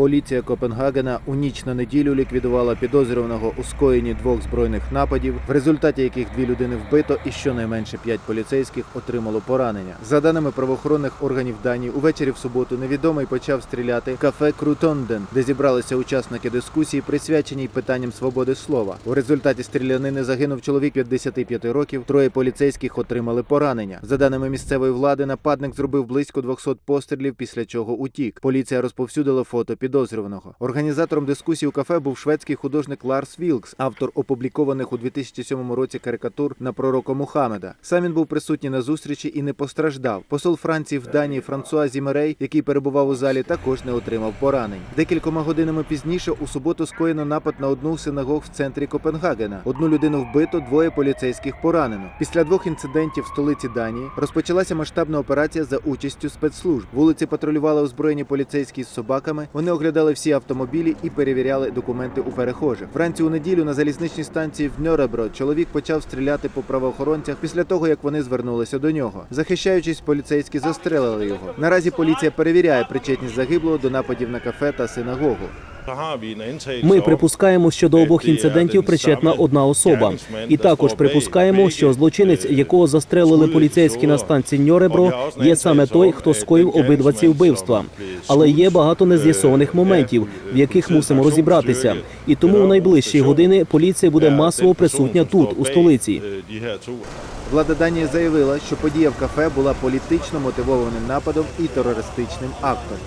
Поліція Копенгагена у ніч на неділю ліквідувала підозрюваного у скоєнні двох збройних нападів, в результаті яких дві людини вбито і щонайменше п'ять поліцейських отримало поранення. За даними правоохоронних органів Данії, увечері в суботу невідомий почав стріляти кафе Крутонден, де зібралися учасники дискусії, присвяченій питанням свободи слова. У результаті стрілянини загинув чоловік 55 років. Троє поліцейських отримали поранення. За даними місцевої влади, нападник зробив близько 200 пострілів, після чого утік. Поліція розповсюдила фото підозрюваного. Організатором дискусії у кафе був шведський художник Ларс Вілкс, автор опублікованих у 2007 році карикатур на пророка Мухаммеда. Сам він був присутній на зустрічі і не постраждав. Посол Франції в Данії Франсуа Зімерей, який перебував у залі, також не отримав поранень. Декількома годинами пізніше у суботу скоєно напад на одну синагог в центрі Копенгагена. Одну людину вбито, двоє поліцейських поранено. Після двох інцидентів в столиці Данії розпочалася масштабна операція за участю спецслужб. Вулиці патрулювали озброєні поліцейські з собаками. Вони оглядали всі автомобілі і перевіряли документи у перехожих. Вранці у неділю на залізничній станції в Ньоребро чоловік почав стріляти по правоохоронцях після того, як вони звернулися до нього. Захищаючись, поліцейські застрелили його. Наразі поліція перевіряє причетність загиблого до нападів на кафе та синагогу. Ми припускаємо, що до обох інцидентів причетна одна особа, і також припускаємо, що злочинець, якого застрелили поліцейські на станції Ньоребро, є саме той, хто скоїв обидва ці вбивства. Але є багато нез'ясованих моментів, в яких мусимо розібратися. І тому у найближчі години поліція буде масово присутня тут, у столиці. Влада Данії заявила, що подія в кафе була політично мотивованим нападом і терористичним актом.